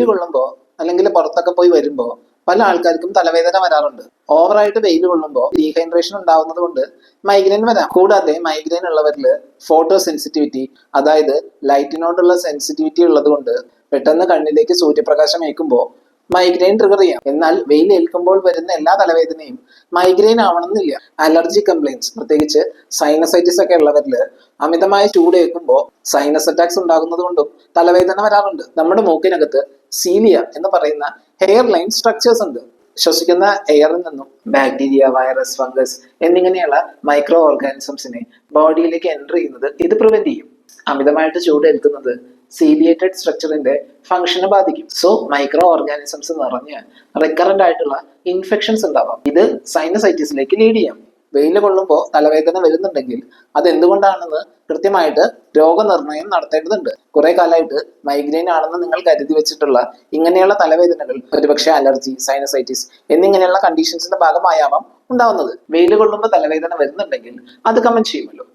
വെയിൽ കൊള്ളുമ്പോൾ അല്ലെങ്കിൽ പുറത്തൊക്കെ പോയി വരുമ്പോൾ പല ആൾക്കാർക്കും തലവേദന വരാറുണ്ട്. ഓവറായിട്ട് വെയിൽ കൊള്ളുമ്പോൾ ഡീഹൈഡ്രേഷൻ ഉണ്ടാവുന്നത് കൊണ്ട് മൈഗ്രെയിൻ വരാം. കൂടാതെ മൈഗ്രെയിൻ ഉള്ളവരിൽ ഫോട്ടോ സെൻസിറ്റിവിറ്റി അതായത് ലൈറ്റിനോടുള്ള സെൻസിറ്റിവിറ്റി ഉള്ളത് കൊണ്ട് പെട്ടെന്ന് കണ്ണിലേക്ക് സൂര്യപ്രകാശം ഏൽക്കുമ്പോൾ മൈഗ്രെയിൻ ട്രിഗർ ചെയ്യാം. എന്നാൽ വെയിൽ ഏൽക്കുമ്പോൾ വരുന്ന എല്ലാ തലവേദനയും മൈഗ്രെയിൻ ആവണമെന്നില്ല. അലർജി കംപ്ലയിൻസ് പ്രത്യേകിച്ച് സൈനസൈറ്റിസ് ഒക്കെ ഉള്ളവരിൽ അമിതമായ ചൂട് ഏൽക്കുമ്പോൾ സൈനസ് അറ്റാക്സ് ഉണ്ടാകുന്നത് കൊണ്ടും തലവേദന വരാറുണ്ട്. നമ്മുടെ മൂക്കിനകത്ത് സീലിയ എന്ന് പറയുന്ന ഹെയർ ലൈൻ സ്ട്രക്ചേഴ്സ് ഉണ്ട്. ശ്വസിക്കുന്ന എയറിൽ നിന്നും ബാക്ടീരിയ വൈറസ് ഫംഗസ് എന്നിങ്ങനെയുള്ള മൈക്രോ ഓർഗാനിസംസിനെ ബോഡിയിലേക്ക് എന്റർ ചെയ്യുന്നത് ഇത് പ്രിവെന്റ് ചെയ്യും. അമിതമായിട്ട് ചൂട് ഏൽക്കുന്നത് സീലിയേറ്റഡ് സ്ട്രക്ചറിന്റെ ഫംഗ്ഷനെ ബാധിക്കും. സോ മൈക്രോ ഓർഗാനിസംസ് നിറഞ്ഞ് റിക്കറന്റ് ആയിട്ടുള്ള ഇൻഫെക്ഷൻസ് ഉണ്ടാവാം. ഇത് സൈനസൈറ്റിസിലേക്ക് ലീഡ് ചെയ്യാം. വെയിൽ കൊള്ളുമ്പോൾ തലവേദന വരുന്നുണ്ടെങ്കിൽ അത് എന്തുകൊണ്ടാണെന്ന് കൃത്യമായിട്ട് രോഗനിർണയം നടത്തേണ്ടതുണ്ട്. കുറെ കാലമായിട്ട് മൈഗ്രെയിൻ ആണെന്ന് നിങ്ങൾ കരുതി വെച്ചിട്ടുള്ള ഇങ്ങനെയുള്ള തലവേദനകൾ ഒരുപക്ഷെ അലർജി സൈനസൈറ്റിസ് എന്നിങ്ങനെയുള്ള കണ്ടീഷൻസിന്റെ ഭാഗമായാവാം ഉണ്ടാവുന്നത്. വെയിൽ കൊള്ളുമ്പോൾ തലവേദന വരുന്നുണ്ടെങ്കിൽ അത് കമന്റ് ചെയ്യുമല്ലോ.